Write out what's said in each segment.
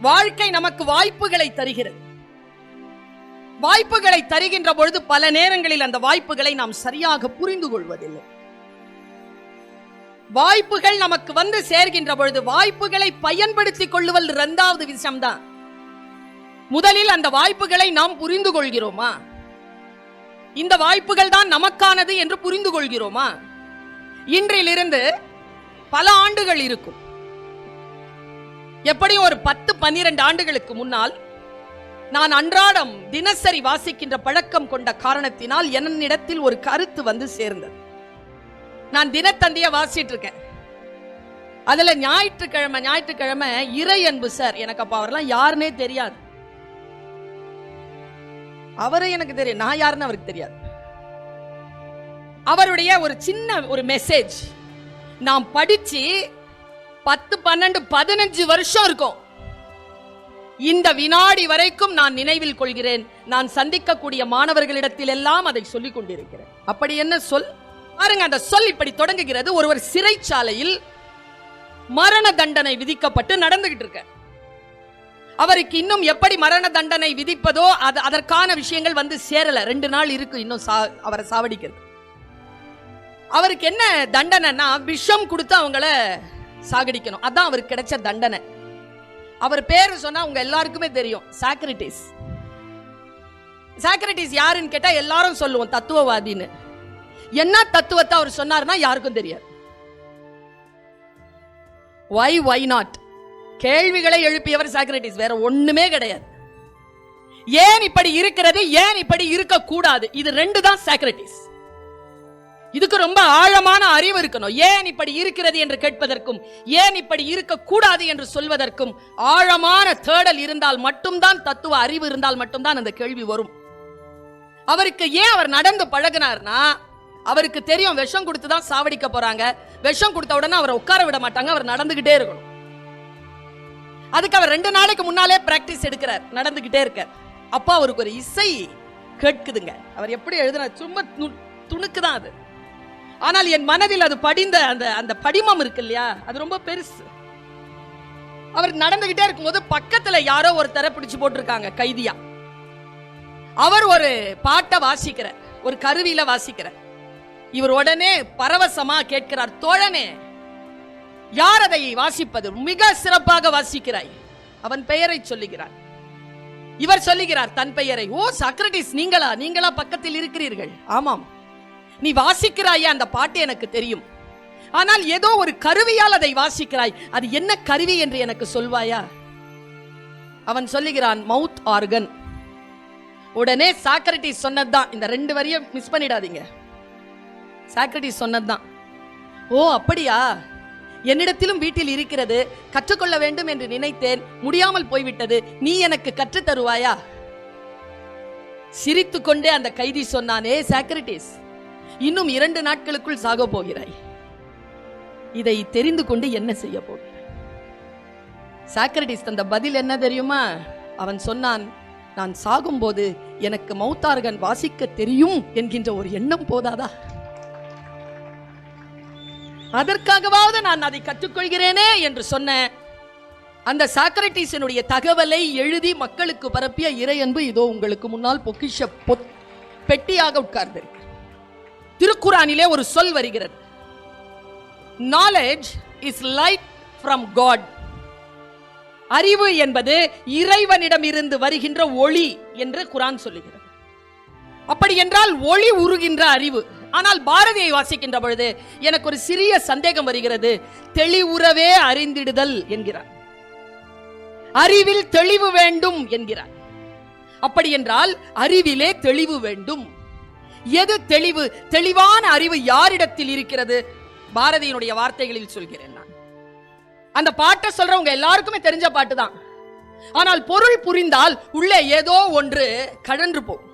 வாழ்க்கை நமக்கு வாய்ப்புகளை தருகிறது. வாய்ப்புகளை தருகின்ற பொழுது பல நேரங்களில் அந்த வாய்ப்புகளை நாம் சரியாக புரிந்து கொள்வதில்லை. வாய்ப்புகள் நமக்கு வந்து சேர்கின்ற பொழுது வாய்ப்புகளை பயன்படுத்திக் கொள்ளுவல் இரண்டாவது விஷயம்தான். முதலில் அந்த வாய்ப்புகளை நாம் புரிந்து கொள்கிறோமா? இந்த வாய்ப்புகள் தான் நமக்கானது என்று புரிந்து கொள்கிறோமா? இன்றிலிருந்து பல ஆண்டுகள் இருக்கும். எப்படியும் ஒரு பத்து பன்னிரண்டு ஆண்டுகளுக்கு முன்னால் நான் அன்றாடம் தினசரி வாசிக்கின்ற பழக்கம் கொண்ட காரணத்தினால் என்னிடத்தில் ஒரு கருத்து வந்து சேர்ந்தது. நான் தினத்தந்திய வாசிட்டு இருக்கேன் அதுல ஞாயிற்றுக்கிழமை ஞாயிற்றுக்கிழமை இறை அன்பு சார் எனக்கு அப்ப அவரெல்லாம் யாருன்னே தெரியாது. அவரை எனக்கு தெரியும். நான் யாருன்னு அவருக்கு தெரியாது. அவருடைய ஒரு சின்ன ஒரு மெசேஜ் நான் படிச்சு பத்து பன்னெண்டு பதினஞ்சு வருஷம் இருக்கும். இந்த வினாடி வரைக்கும் நான் நினைவில் கொள்கிறேன். நான் சந்திக்கக்கூடிய மாணவர்களிடத்தில் எல்லாம் அதை சொல்லிக் கொண்டிருக்கிறேன். அப்படி என்ன சொல்? பாருங்க அந்த சொல் இப்படி தொடங்குகிறது. ஒருவர் சிறைச்சாலையில் மரண தண்டனை விதிக்கப்பட்டு நடந்துகிட்டு இருக்க. அவருக்கு இன்னும் எப்படி மரண தண்டனை விதிப்பதோ அது அதற்கான விஷயங்கள் வந்து சேரல. ரெண்டு நாள் இருக்கு இன்னும் சா- அவரை சாவடிக்கிறது அவருக்கு என்ன தண்டனைன்னா விஷம் கொடுத்து அவங்கள சாகடிக்கணும். அதான் அவருக்கு கிடைச்ச தண்டனை. அவர் பேரு சொன்னா உங்க எல்லாருக்குமே தெரியும். சாக்ரட்டிஸ் சாக்ரட்டிஸ் யாருன்னு கேட்டா எல்லாரும் சொல்லுவோம் தத்துவவாதின்னு. என்ன தத்துவத்தை அவர் சொன்னார்னா யாருக்கும் தெரியாது. வை வை நாட் கேள்விகளை எழுப்பியவர் சாக்ரட்டிஸ் வேற ஒண்ணுமே கிடையாது. ஏன் இப்படி இருக்கிறது? ஏன் இப்படி இருக்கக்கூடாது? இது ரெண்டு தான் சாக்ரட்டிஸ் இதுக்கு ரொம்ப ஆழமான அறிவு இருக்கணும். ஏன் இப்படி இருக்கிறது என்று கேட்பதற்கும் ஏன் இப்படி இருக்கக்கூடாது என்று சொல்வதற்கும் ஆழமான தேடல் இருந்தால் மட்டும்தான் தத்துவ அறிவு இருந்தால் மட்டும்தான் அந்த கேள்வி வரும். அவருக்கு ஏன் அவர் நடந்து பழகினார்னா அவருக்கு தெரியும் விஷம் கொடுத்து தான் சாவடிக்க போறாங்க. விஷம் கொடுத்த உடனே அவரை உட்கார விட மாட்டாங்க அவர் நடந்துகிட்டே இருக்கணும். அதுக்கு அவர் ரெண்டு நாளைக்கு முன்னாலே பிராக்டிஸ் எடுக்கிறார் நடந்துகிட்டே இருக்கார். அப்பா அவருக்கு ஒரு இசை கேட்குதுங்க. அவர் எப்படி எழுதுனார்? சும்மா நு- துணுக்கு தான் அது. ஆனால் என் மனதில் அது படிந்த அந்த அந்த படிமம் இருக்கு இல்லையா அது ரொம்ப பெருசு. அவர் நடந்துகிட்டே இருக்கும்போது பக்கத்துல யாரோ ஒரு தர பிடிச்சு போட்டிருக்காங்க கைதியா. அவர் ஒரு பாட்டை வாசிக்கிறார் ஒரு கருவியில வாசிக்கிறார். இவர் உடனே பரவசமா கேட்கிறார் தோழனே யார் அதை வாசிப்பது? மிக சிறப்பாக வாசிக்கிறாய். அவன் பெயரை சொல்லுகிறார். இவர் சொல்லுகிறார் தன் பெயரை. ஓ சாக்ரட்டிஸ் நீங்களா? நீங்களா பக்கத்தில் இருக்கிறீர்கள்? ஆமாம். நீ வாசிக்கிறாயே அந்த பாட்டு எனக்கு தெரியும். ஆனால் ஏதோ ஒரு கருவியால் அதை வாசிக்கிறாய். அது என்ன கருவி என்று எனக்கு சொல்வாயா? அவன் சொல்லுகிறான் மவுத் ஆர்கன். உடனே சாக்ரட்டிஸ் சொன்னதுதான். இந்த ரெண்டு வரியை மிஸ் பண்ணிடாதீங்க. சாக்ரட்டிஸ் சொன்னதுதான். ஓ அப்படியா? என்னிடத்திலும் வீட்டில் இருக்கிறது. கற்றுக்கொள்ள வேண்டும் என்று நினைத்தேன். முடியாமல் போய்விட்டது. நீ எனக்கு கற்றுத் தருவாயா? சிரித்துக்கொண்டே அந்த கைதி சொன்னானே சாக்ரட்டிஸ் இன்னும் இரண்டு நாட்களுக்குள் சாக போகிறாய். இதை தெரிந்து கொண்டு என்ன செய்ய போகிறாய்? சாக்ரட்டிஸ் தந்த பதில் என்ன தெரியுமா? அவன் சொன்னான் நான் சாகும்போது எனக்கு மௌத்தார்கன் வாசிக்க தெரியும் என்கின்ற ஒரு எண்ணம் போதாதா? அதற்காகவாவது நான் அதை கற்றுக்கொள்கிறேனே என்று சொன்ன அந்த சாக்ரட்டிஸனுடைய தகவலை எழுதி மக்களுக்கு பரப்பிய இறையன்பு இதோ உங்களுக்கு முன்னால் பொக்கிஷ பொ பெட்டியாக உட்கார்ந்திருக்கு. திருக்குறானிலே ஒரு சொல் வருகிறது. Knowledge is light from God அறிவு என்பது இறைவனிடம் இருந்து வருகின்ற ஒளி என்று குரான் சொல்லுகிறது. அப்படி என்றால் ஒளி உருகின்ற அறிவு. ஆனால் பாரதியை வாசிக்கின்ற பொழுது எனக்கு ஒரு சிறிய சந்தேகம் வருகிறது. தெளிவுறவே அறிந்திடுதல் என்கிறார். அறிவில் தெளிவு வேண்டும் என்கிறார். அப்படி என்றால் அறிவிலே தெளிவு வேண்டும். எது தெளிவு? தெளிவான அறிவு யாரிடத்தில் இருக்கிறது? பாரதியினுடைய வார்த்தைகளில் சொல்கிறேன் நான். அந்த பாட்டை சொல்றவங்க எல்லாருக்குமே தெரிஞ்ச பாட்டு தான். ஆனால் பொருள் புரிந்தால் உள்ளே ஏதோ ஒன்று கழன்று போகும்.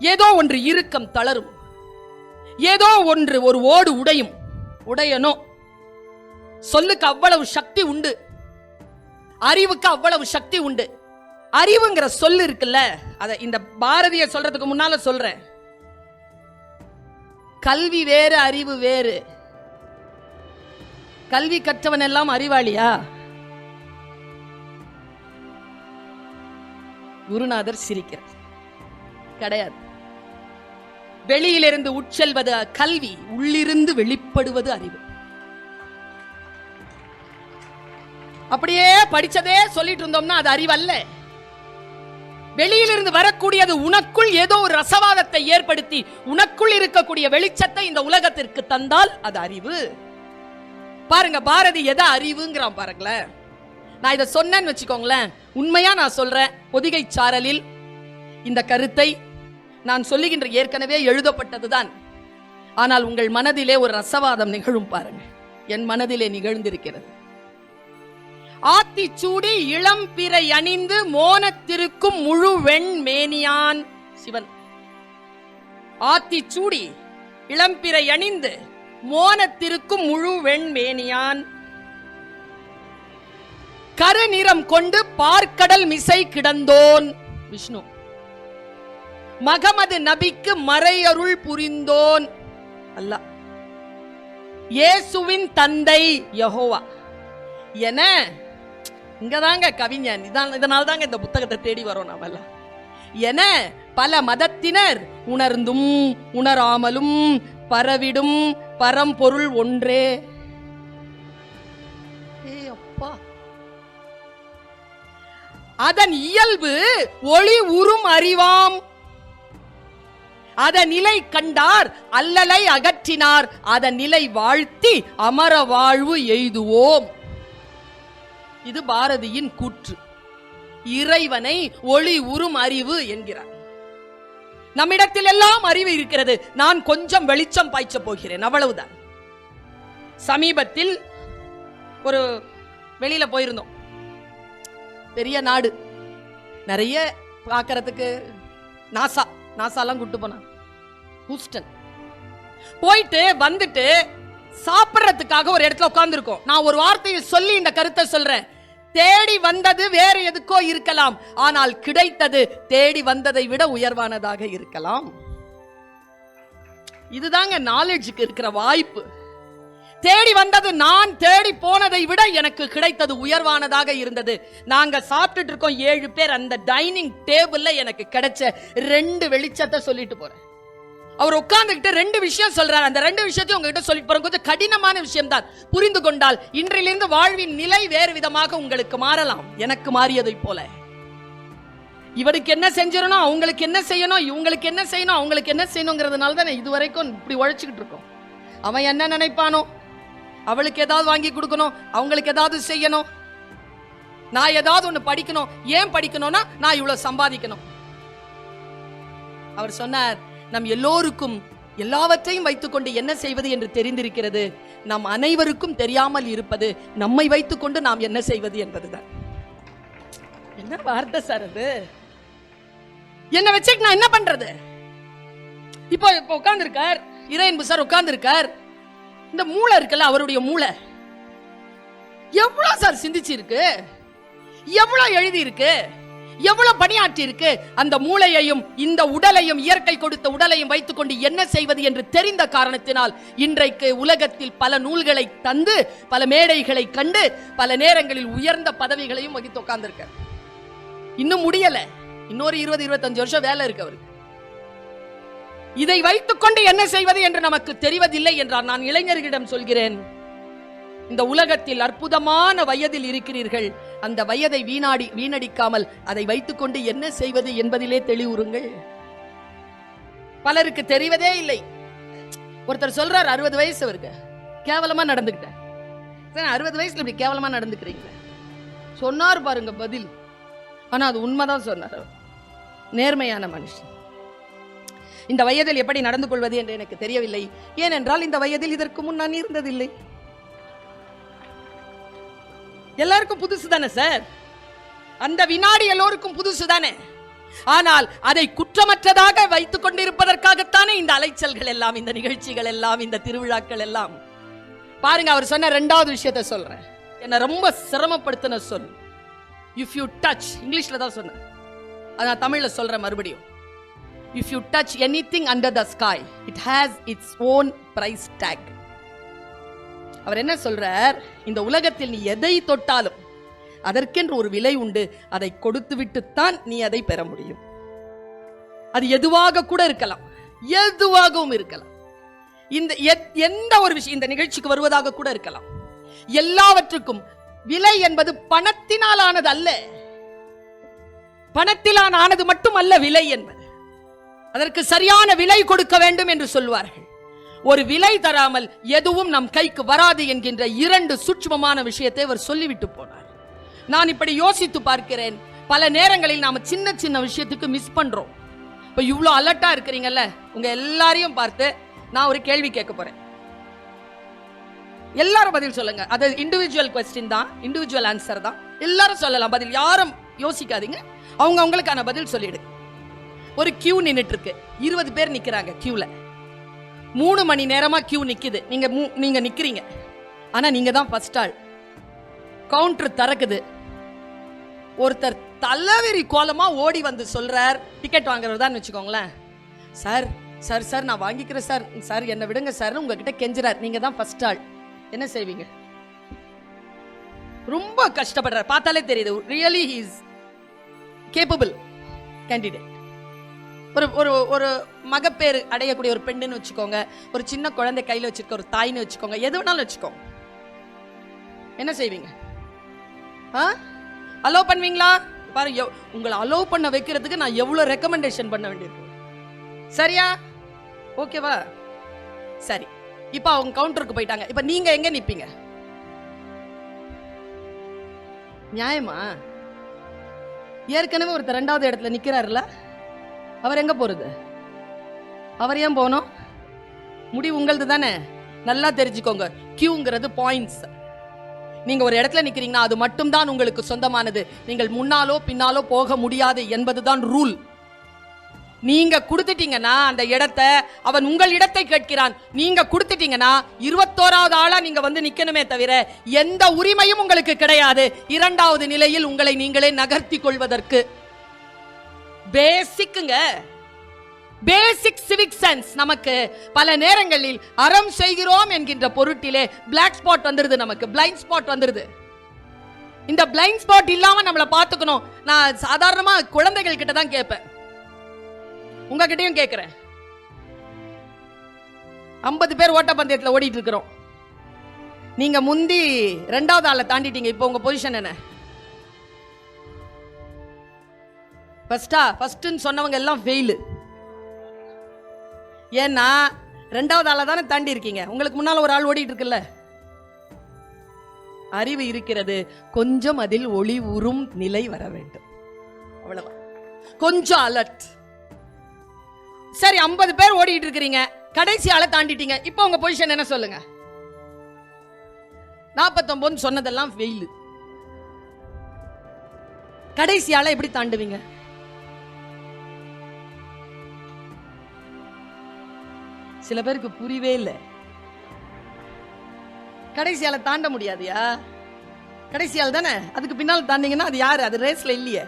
ஏதோ ஒன்று இறுக்கம் தளரும். ஏதோ ஒன்று ஒரு ஓடு உடையும். உடையணும் சொல்லுக்கு அவ்வளவு சக்தி உண்டு. அறிவுக்கு அவ்வளவு சக்தி உண்டு. அறிவுங்கிற சொல் இருக்குல்ல அத இந்த பாரதிய சொல்றதுக்கு முன்னால சொல்றேன். கல்வி வேறு அறிவு வேறு. கல்வி கற்றவன் எல்லாம் அறிவாளியா? குருநாதர் சிரிக்கிறார். கிடையாது. வெளியிலிருந்து உட்செல்வது கல்வி உள்ளிருந்து வெளிப்படுவது அறிவு. அப்படியே படிச்சதே சொல்லிட்டு இருந்தோம்னா அது அறிவல்ல. வெளியிலிருந்து வரக்கூடியது உனக்குள் ஏதோ ஒரு ரசவாதத்தை ஏற்படுத்தி உனக்குள் இருக்கக்கூடிய வெளிச்சத்தை இந்த உலகத்திற்கு தந்தால் அது அறிவு. பாருங்க பாரதி எதை அறிவுங்கிறான் பாருங்களேன். நான் இதை சொன்னேன்னு வச்சுக்கோங்களேன். உண்மையா நான் சொல்றேன் பொதிகை சாரலில் இந்த கருத்தை நான் சொல்லுகின்ற ஏற்கனவே எழுதப்பட்டதுதான். ஆனால் உங்கள் மனதிலே ஒரு ரசவாதம் நிகழும் பாருங்க. என் மனதிலே நிகழ்ந்திருக்கிறது. ஆத்திச்சூடி இளம் பிறை அணிந்து மோனத்திருக்கும் முழு வெண் மேனியான் சிவன். ஆத்திச்சூடி இளம்பிறை அணிந்து மோனத்திருக்கும் முழு வெண் மேனியான். கருநிறம் கொண்டு பார்க்கடல் மிசை கிடந்தோன் விஷ்ணு. மகமது நபிக்கு மறையருள் புரிந்தோன் அல்லாஹ் இயேசுவின் தந்தை யகோவா. என இங்கதாங்க கவிஞன். இதான் இதனால தாங்க இந்த புத்தகத்தை தேடி வரோம் நாமெல்லாம். என பல மதத்தினர் உணர்ந்தும் உணராமலும் பரவிடும் பரம்பொருள் ஒன்றே. அப்பா அதன் இயல்பு ஒளி உறும் அறிவாம். அதன் நிலை கண்டார் அல்லலை அகற்றினார். அதன் நிலை வாழ்த்தி அமர வாழ்வு எய்துவோம். இது பாரதியின் கூற்று. இறைவனை ஒளி உறும் அறிவு என்கிறார். நம்மிடத்தில் எல்லாம் அறிவு இருக்கிறது. நான் கொஞ்சம் வெளிச்சம் பாய்ச்ச போகிறேன். அவ்வளவுதான். சமீபத்தில் ஒரு வெளியில போயிருந்தோம். பெரிய நாடு. நிறைய பார்க்கறதுக்கு நாசா நாசாலாம் கூட்டு போனாங்க. ஹூஸ்டன். போயிட்டு வந்துட்டு சாப்பிட்றதுக்காக ஒரு இடத்துல உட்காந்துருக்கோம் நான் ஒரு வார்த்தையை சொல்லி இந்த கருத்தை சொல்றேன். தேடி வந்தது வேற எதுக்கோ இருக்கலாம். ஆனால் கிடைத்தது தேடி வந்ததை விட உயர்வானதாக இருக்கலாம். இதுதாங்க நாலேஜுக்கு இருக்கிற வாய்ப்பு. தேடி வந்தது நான் தேடி போனதை விட எனக்கு கிடைத்தது உயர்வானதாக இருந்தது. நாங்க சாப்பிட்டுட்டு இருக்கோம் ஏழு பேர். அந்த டைனிங் டேபிள்ல எனக்கு கிடைச்ச ரெண்டு வெளிச்சத்தை சொல்லிட்டு போறேன். அவர் உட்கார்ந்துகிட்டு ரெண்டு விஷயம் சொல்றாரு. அந்த ரெண்டு விஷயத்தையும் உங்ககிட்ட சொல்லி போறேன். கொஞ்சம் கடினமான விஷயம் தான் புரிந்து கொண்டால் இன்றிலிருந்து வாழ்வின் நிலை வேறு விதமாக உங்களுக்கு மாறலாம். எனக்கு மாறியதை போல. இவனுக்கு என்ன செஞ்சிடணும்? அவங்களுக்கு என்ன செய்யணும்? இவங்களுக்கு என்ன செய்யணும்? அவங்களுக்கு என்ன செய்யணுங்கிறதுனால தான் இது வரைக்கும் இப்படி உழைச்சிக்கிட்டு இருக்கோம். அவன் என்ன நினைப்பானோ? அவளுக்கு ஏதாவது வாங்கி கொடுக்கணும்? அவங்களுக்கு ஏதாவது செய்யணும்? நான் ஏதாவது ஒன்று படிக்கணும்? ஏன் படிக்கணும்னா நான் இவ்வளோ சம்பாதிக்கணும். அவர் சொன்னார் நம் எல்லோருக்கும் எல்லாவற்றையும் வைத்துக்கொண்டு என்ன செய்வது என்று தெரிந்திருக்கிறது. நம் அனைவருக்கும் தெரியாமல் இருப்பது நம்மை வைத்துக்கொண்டு நாம் என்ன செய்வது என்பதுதான். என்ன வார்த்தை சார் அது? என்ன வச்சு நான் என்ன பண்றது? இப்போ இப்போ உட்கார்ந்துருக்கார். இறையன்பு சார் உட்கார்ந்துருக்கார். இந்த மூளை இருக்குல்ல அவருடைய மூளை. எவ்வளவு சார் சிந்திச்சு இருக்கு எவ்வளவு எழுதி இருக்கு எவ்வளவு பணியாற்றி இருக்கு? அந்த மூளையையும் இந்த உடலையும் இயற்கை கொடுத்த உடலையும் வைத்துக்கொண்டு என்ன செய்வது என்று தெரிந்த காரணத்தினால் இன்றைக்கு உலகத்தில் பல நூல்களை தந்து பல மேடைகளை கண்டு பல நேரங்களில் உயர்ந்த பதவிகளையும் வகித்து உட்கார்ந்திருக்க இன்னும் முடியல. இன்னொரு இருபது இருபத்தஞ்சு வருஷம் வேலை இருக்கு அவருக்கு. இதை வைத்துக்கொண்டு என்ன செய்வது என்று நமக்கு தெரிவதில்லை என்றார். நான் இளைஞர்களிடம் சொல்கிறேன். இந்த உலகத்தில் அற்புதமான வயதில் இருக்கிறீர்கள். அந்த வயதை வீணாடி வீணடிக்காமல் அதை வைத்துக்கொண்டு என்ன செய்வது என்பதிலே தெளிவுறுங்கள். பலருக்கு தெரிவதே இல்லை. ஒருத்தர் சொல்றார் அறுபது வயசு அவருக்கு கேவலமா நடந்துக்கிட்டேன் அறுபது வயசுல இப்படி கேவலமா நடந்துக்கிறீங்க. சொன்னார் பாருங்க பதில். ஆனா அது உண்மைதான் சொன்னார் நேர்மையான மனுஷன். இந்த வயதில் எப்படி நடந்து கொள்வது என்று எனக்கு தெரியவில்லை. ஏனென்றால் இந்த வயதில் இதற்கு முன் நான் இருந்ததில்லை. எல்லாருக்கும் புதுசு தானே சார் அந்த வினாடி எல்லோருக்கும் புதுசு தானே? ஆனால் அதை குற்றமற்றதாக வைத்துக் கொண்டிருப்பதற்காகத்தானே இந்த அலைச்சல்கள் எல்லாம் இந்த நிகழ்ச்சிகள் எல்லாம் இந்த திருவிழாக்கள் எல்லாம். பாருங்க அவர் சொன்ன ரெண்டாவது விஷயத்தை சொல்றேன். என்ன ரொம்ப சிரமப்படுத்தின சொல். இஃப் யூ டச் இங்கிலீஷ்ல தான் சொன்னேன். அதை நான் தமிழ்ல சொல்றேன் மறுபடியும். If you touch anything under the sky it has its own price tag அவர் என்ன சொல்றார்? இந்த உலகத்தில் நீ எதை தொட்டாலும் அதற்கென்று ஒரு விலை உண்டு. அதை கொடுத்து விட்டுத்தான் நீ அதை பெற முடியும். அது எதுவாக கூட இருக்கலாம். எதுவாகவும் இருக்கலாம். இந்த எந்த ஒரு விஷயம் இந்த நிகழ்ச்சிக்கு வருவதாக கூட இருக்கலாம். எல்லாவற்றுக்கும் விலை என்பது பணத்தினால் ஆனது அல்ல. பணத்திலான ஆனது மட்டும் அல்ல விலை என்பது. அதற்கு சரியான விலை கொடுக்க வேண்டும் என்று சொல்வார்கள். ஒரு விலை தராமல் எதுவும் நம் கைக்கு வராது என்கின்ற இரண்டு சூட்சமமான விஷயத்தை அவர் சொல்லிவிட்டு போனார். நான் இப்படி யோசித்து பார்க்கிறேன். பல நேரங்களில் நாம சின்ன சின்ன விஷயத்துக்கு மிஸ் பண்றோம். இப்ப இவ்வளோ அலர்ட்டா இருக்கிறீங்கல்ல உங்க எல்லாரையும் பார்த்து நான் ஒரு கேள்வி கேட்க போறேன். எல்லாரும் பதில் சொல்லுங்க. அது இண்டிவிஜுவல் கொஸ்டின் தான் இண்டிவிஜுவல் ஆன்சர் தான். எல்லாரும் சொல்லலாம். பதில் யாரும் யோசிக்காதீங்க. அவங்க அவங்களுக்கான பதில் சொல்லிடு. ஒரு கியூ நின்றுட்டு இருக்கு. இருபது பேர் நிக்கிறாங்க கியூல மூணு மணி நேரமாக கியூ நிற்கிது நீங்கள் மூ- நீங்கள் நிற்கிறீங்க ஆனால் நீங்கள் தான் ஃபர்ஸ்ட் ஆள். கவுண்டர் திறக்குது. ஒருத்தர் தலைவெறி கோலமாக ஓடி வந்து சொல்கிறார் டிக்கெட் வாங்குறது தான் வச்சுக்கோங்களேன். சார் சார் சார் நான் வாங்கிக்கிறேன் சார். சார் என்னை விடுங்க சார் உங்ககிட்ட கெஞ்சுறார். நீங்கள் தான் ஃபர்ஸ்ட் ஆள். என்ன செய்வீங்க? ரொம்ப கஷ்டப்படுறார். பார்த்தாலே தெரியுது. ரியலி ஹீஸ் கேப்பபிள் கேண்டிடேட் ஒரு ஒரு ஒரு மகப்பேறு அடையக்கூடிய ஒரு பெண்ணுன்னு வச்சுக்கோங்க. ஒரு சின்ன குழந்தை கையில் வச்சுருக்க ஒரு தாய்னு வச்சுக்கோங்க. எது வேணாலும் வச்சுக்கோங்க என்ன செய்வீங்க? ஆ? அலோவ் பண்ணுவீங்களா? பாருங்க உங்களை அலோவ் பண்ண வைக்கிறதுக்கு நான் எவ்வளோ ரெக்கமெண்டேஷன் பண்ண வேண்டியது சரியா? ஓகேவா சரி. இப்போ அவங்க கவுண்டருக்கு போயிட்டாங்க. இப்போ நீங்கள் எங்கே நிற்பீங்க நியாயமா? ஏற்கனவே ஒருத்தர் ரெண்டாவது இடத்துல நிக்கிறாருல அவர் எங்க போறது? அவர் ஏன் போகணும்? முடிவு உங்களது தானே. நல்லா தெரிஞ்சுக்கோங்க. கியூங்கிறது பாயிண்ட்ஸ் நீங்க ஒரு இடத்துல நிக்கிறீங்கன்னா அது மட்டும்தான் உங்களுக்கு சொந்தமானது. நீங்கள் முன்னாலோ பின்னாலோ போக முடியாது என்பதுதான் ரூல் நீங்க கொடுத்துட்டீங்கன்னா அந்த இடத்தை அவன் உங்கள் இடத்தை கேட்கிறான். நீங்க கொடுத்துட்டீங்கன்னா இருபத்தோராவது ஆளா நீங்க வந்து நிக்கணுமே தவிர எந்த உரிமையும் உங்களுக்கு கிடையாது. இரண்டாவது நிலையில் உங்களை நீங்களே நகர்த்தி கொள்வதற்கு. பேசிக்குங்க பேசிக் சிவிக் சென்ஸ் நமக்கு பல நேரங்களில் அறம் செய்கிறோம் என்கின்ற பொருட்டிலே பிளாக் ஸ்பாட் வந்துருது நமக்கு பிளைண்ட் ஸ்பாட் வந்துருது. இந்த பிளைண்ட் ஸ்பாட் இல்லாம நம்மளை பார்த்துக்கணும். நான் சாதாரணமா குழந்தைகள் கிட்ட தான் கேட்பேன். உங்ககிட்டயும் கேட்கிறேன். ஐம்பது பேர் ஓட்டப்பந்தயத்தில் ஓடிட்டு இருக்கிறோம். நீங்க முந்தி ரெண்டாவது ஆளை தாண்டிட்டீங்க. இப்போ உங்க பொசிஷன் என்ன? ஃபஸ்ட்டா ஃபஸ்ட்டுன்னு சொன்னவங்க எல்லாம் ஃபெயிலு ஏன்னா ரெண்டாவது ஆளை தானே தாண்டி இருக்கீங்க. உங்களுக்கு முன்னால ஒரு ஆள் ஓடிட்டு இருக்குல்ல? அறிவு இருக்கிறது. கொஞ்சம் அதில் ஒளி உறும் நிலை வர வேண்டும். அவ்வளவுதான். கொஞ்சம் அலர்ட் சரி ஐம்பது பேர் ஓடிட்டு இருக்கிறீங்க. கடைசி ஆளை தாண்டிட்டீங்க. இப்போ உங்க பொசிஷன் என்ன சொல்லுங்க? நாற்பத்தொன்பதுன்னு சொன்னதெல்லாம் வெயில் கடைசி ஆளை எப்படி தாண்டுவீங்க? சில பேருக்கு புரியவே இல்லை. கடைசியால தாண்ட முடியாதுயா? கடைசியால் தானே? அதுக்கு பின்னால் தாண்டிங்கன்னா அது யாரு? அது ரேஸ்ல இல்லையே.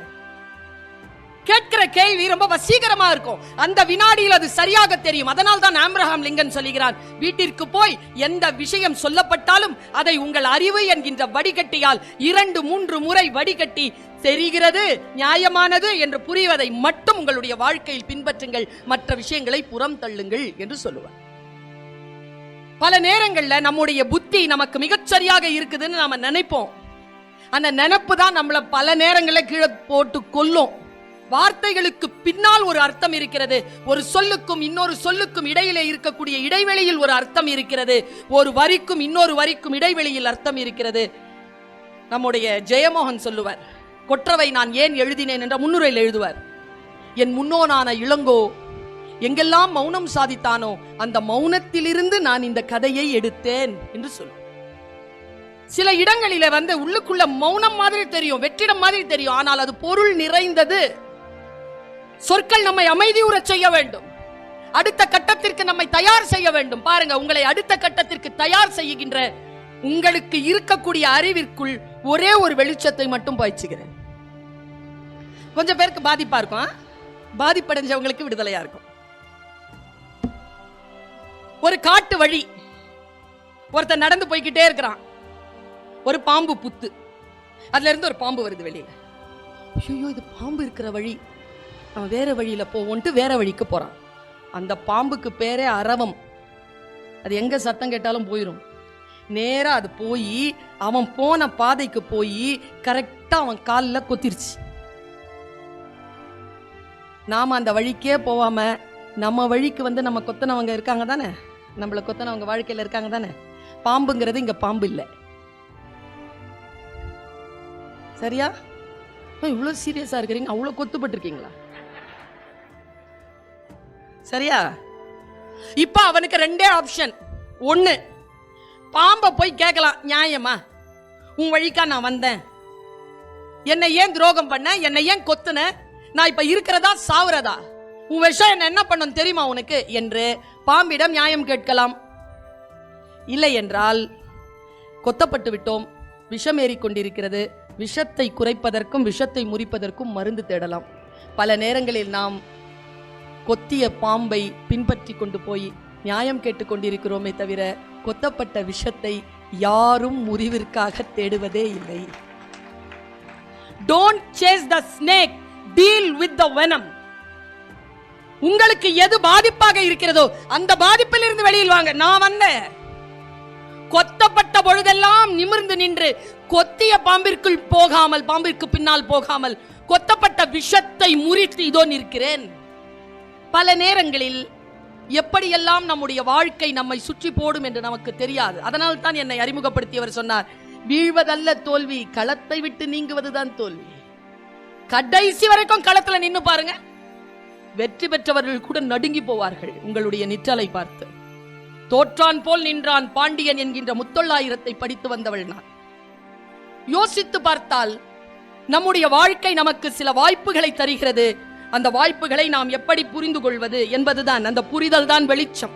கேட்கிற கேள்வி ரொம்ப வசீகரமா இருக்கும். அந்த வினாடியில் அது சரியாக தெரியும். அதனால் தான் ஆம்ரஹாம் லிங்கன் சொல்கிறான் வீட்டிற்கு போய் எந்த விஷயம் சொல்லப்பட்டாலும் அதை உங்கள் அறிவு என்கின்ற வடிகட்டியால் இரண்டு மூன்று முறை வடிகட்டி தெரிகிறது நியாயமானது என்று புரிவதை மட்டும் உங்களுடைய வாழ்க்கையில் பின்பற்றுங்கள். மற்ற விஷயங்களை புறம் தள்ளுங்கள் என்று சொல்லுவார். பல நேரங்களில் நம்முடைய புத்தி நமக்கு மிகச்சரியாக இருக்குதுன்னு நாம நினைப்போம். அந்த நினப்பு தான் நம்மளை பல நேரங்களில் கீழே போட்டு கொல்லும். வார்த்தைகளுக்கு பின்னால் ஒரு அர்த்தம் இருக்கிறது. ஒரு சொல்லுக்கும் இன்னொரு சொல்லுக்கும் இடையிலே இருக்கக்கூடிய இடைவெளியில் ஒரு அர்த்தம் இருக்கிறது. ஒரு வரிக்கும் இன்னொரு வரிக்கும் இடைவெளியில் அர்த்தம் இருக்கிறது. நம்முடைய ஜெயமோகன் சொல்லுவார் கொற்றவை நான் ஏன் எழுதினேன் என்ற முன்னுரையில் எழுதுவார் என் முன்னோனான இளங்கோ எங்கெல்லாம் மௌனம் சாதித்தானோ அந்த மௌனத்திலிருந்து நான் இந்த கதையை எடுத்தேன் என்று சொல்லுவார் சில இடங்களில வந்து உள்ளுக்குள்ள மௌனம் மாதிரி தெரியும் வெற்றிடம் மாதிரி தெரியும். ஆனால் அது பொருள் நிறைந்தது. சொற்கள் நம்மை அமைதியுறச் செய்ய வேண்டும். அடுத்த கட்டத்திற்கு நம்மை தயார் செய்ய வேண்டும். பாருங்க உங்களை அடுத்த கட்டத்திற்கு தயார் செய்கின்ற உங்களுக்கு இருக்கக்கூடிய அறிவிற்குள் ஒரே ஒரு வெளிச்சத்தை மட்டும் பாய்ச்சுகிறேன். கொஞ்சம் பேருக்கு பாதிப்பா இருக்கும் பாதிப்படைஞ்சவங்களுக்கு விடுதலையா இருக்கும். ஒரு காட்டு வழி. ஒருத்தன் நடந்து போய்கிட்டே இருக்கிறான். ஒரு பாம்பு புத்து. அதுல இருந்து ஒரு பாம்பு வருது வெளியில. ஐயோ இது பாம்பு இருக்கிற வழி. அவன் வேற வழியில் போவோன்ட்டு வேற வழிக்கு போகிறான் அந்த பாம்புக்கு பேரே அரவம். அது எங்கே சத்தம் கேட்டாலும் போயிடும் நேராக அது போய் அவன் போன பாதைக்கு போய் கரெக்டாக அவன் காலில் கொத்திருச்சு. நாம் அந்த வழிக்கே போகாமல் நம்ம வழிக்கு வந்து நம்ம கொத்தனவங்க இருக்காங்க தானே? நம்மளை கொத்தனவங்க வாழ்க்கையில் இருக்காங்க தானே? பாம்புங்கிறது இங்கே பாம்பு இல்லை. சரியா? இவ்வளோ சீரியஸாக இருக்கிறீங்க. அவ்வளோ கொத்துப்பட்டிருக்கீங்களா? சரியா? இப்போ அவனுக்கு ரெண்டே ஆப்ஷன் ஒன்று பாம்பை போய் கேட்கலாம் நியாயமா? உன் வழிக்கா நான் வந்தேன். என்னை ஏன் துரோகம் பண்ண? என்னை ஏன் கொத்துன? நான் இப்போ இருக்கிறதா சாவுறதா? உன் விஷயம் என்ன என்ன பண்ணும் தெரியுமா உனக்கு? என்று பாம்பிடம் நியாயம் கேட்கலாம். இல்லை என்றால் கொத்தப்பட்டு விட்டோம். விஷம் கொண்டிருக்கிறது. விஷத்தை குறைப்பதற்கும் விஷத்தை முறிப்பதற்கும் மருந்து தேடலாம். பல நேரங்களில் நாம் கொத்திய பாம்பை பின்பற்றி கொண்டு போய் நியாயம் கேட்டுக்கொண்டிருக்கிறோமே தவிர கொத்தப்பட்ட விஷத்தை யாரும் முறிவிற்காக தேடுவதே இல்லை. Don't chase the snake deal with the venom உங்களுக்கு எது பாதிப்பாக இருக்கிறதோ அந்த பாதிப்பில் இருந்து வெளியில் வாங்க. நான் வந்தேன். கொத்தப்பட்ட பொழுதெல்லாம் நிமிர்ந்து நின்று கொத்திய பாம்பிற்குள் போகாமல் பாம்பிற்கு பின்னால் போகாமல் கொத்தப்பட்ட விஷத்தை முறித்து இதோ நிற்கிறேன். பல நேரங்களில் எப்படியெல்லாம் நம்முடைய வாழ்க்கை நம்மை சுற்றி போடும் என்று நமக்கு தெரியாது. அதனால் தான் என்னை அறிமுகப்படுத்தியவர் சொன்னார் வீழ்வதல்ல தோல்வி களத்தை விட்டு நீங்குவதுதான் தோல்வி. கடைசி வரைக்கும் களத்துல நின்னு பாருங்க. வெற்றி பெற்றவர்கள் கூட நடுங்கி போவார்கள் உங்களுடைய நிற்றலை பார்த்து. தோற்றான் போல் நின்றான் பாண்டியன் என்கின்ற முத்தொள்ளாயிரத்தை படித்து வந்தவள் நான். யோசித்து பார்த்தால் நம்முடைய வாழ்க்கை நமக்கு சில வாய்ப்புகளை தருகிறது. அந்த வாய்ப்புகளை நாம் எப்படி புரிந்து கொள்வது என்பதுதான் அந்த புரிதல் தான் வெளிச்சம்.